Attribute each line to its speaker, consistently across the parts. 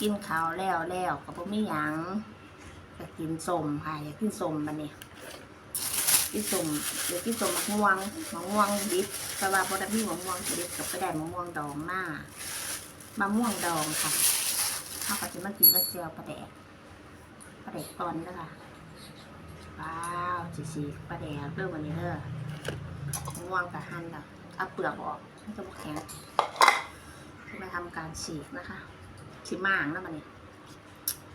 Speaker 1: กินข้าวแล้วแล้วก็บ่มีหยังก็กินส้มค่ะอยากกินส้มบัดนี้กินส้มเดี๋ยวกินส้มมะม่วงมะม่วงดิบแต่ว่าบ่ได้มีมะม่วงดิบก็ไปได้มะม่วงดองมามะม่วงดองค่ะเขาก็จะมากินกับเจียวปลาแดกปลาแดกตอนเด้อค่ะว้าวสีสีปลาแดกเริ่มวันนี้เด้อมะม่วงกับหั่นแล้วเอาเปลือกออกมันจะบ่แข็งมาทำการฉีกนะคะ ชิมางแล้วมันนี่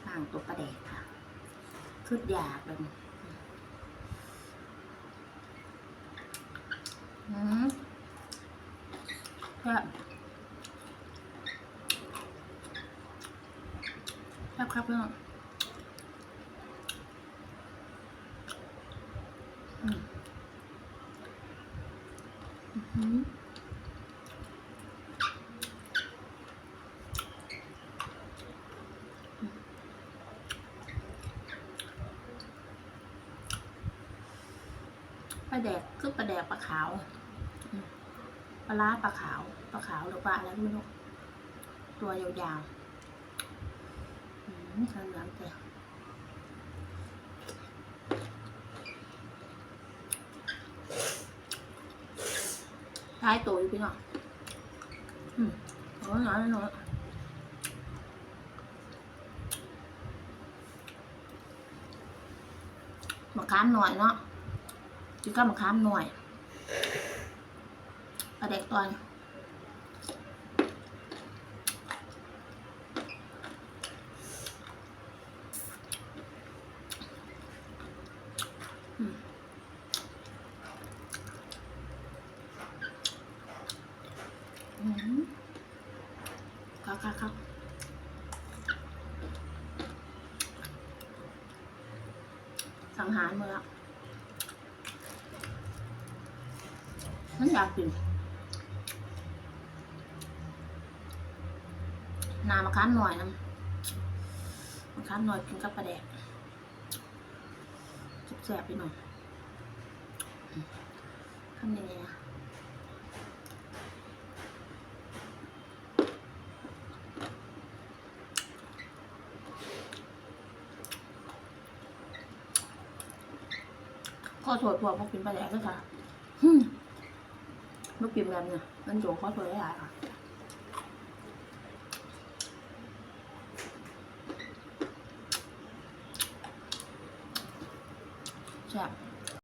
Speaker 1: มางตัวประแดกค่ะคืดอยากเลยอืมครับครับครับเพื่อนอืมอือ ปลาแดกคือปลาแดกปลาขาวปลาล้าปลาขาวปลาขาวหรือปลาอะไรก็ไม่รู้ตัวยาวๆอืมทางน้ำเตะท้ายตัวอยู่พี่น้องอืมโอ้ยหน่อยหน่อยมะขามหน่อยเนาะ จิก็มะขามหน่อยปลาเด็กตอนอืมอืมครับครับครับสังหารมือละ ฉันอยากกินน้ำมะขามหน่อยนะมะขามหน่อยกินกับปลาแดกแซ่บไปหน่อยทำยังไงนะข้อโทษพวกพวกกินปลาแดกด้วยค่ะ nước kim làm nha đến chỗ khó thôi lại à Yeah.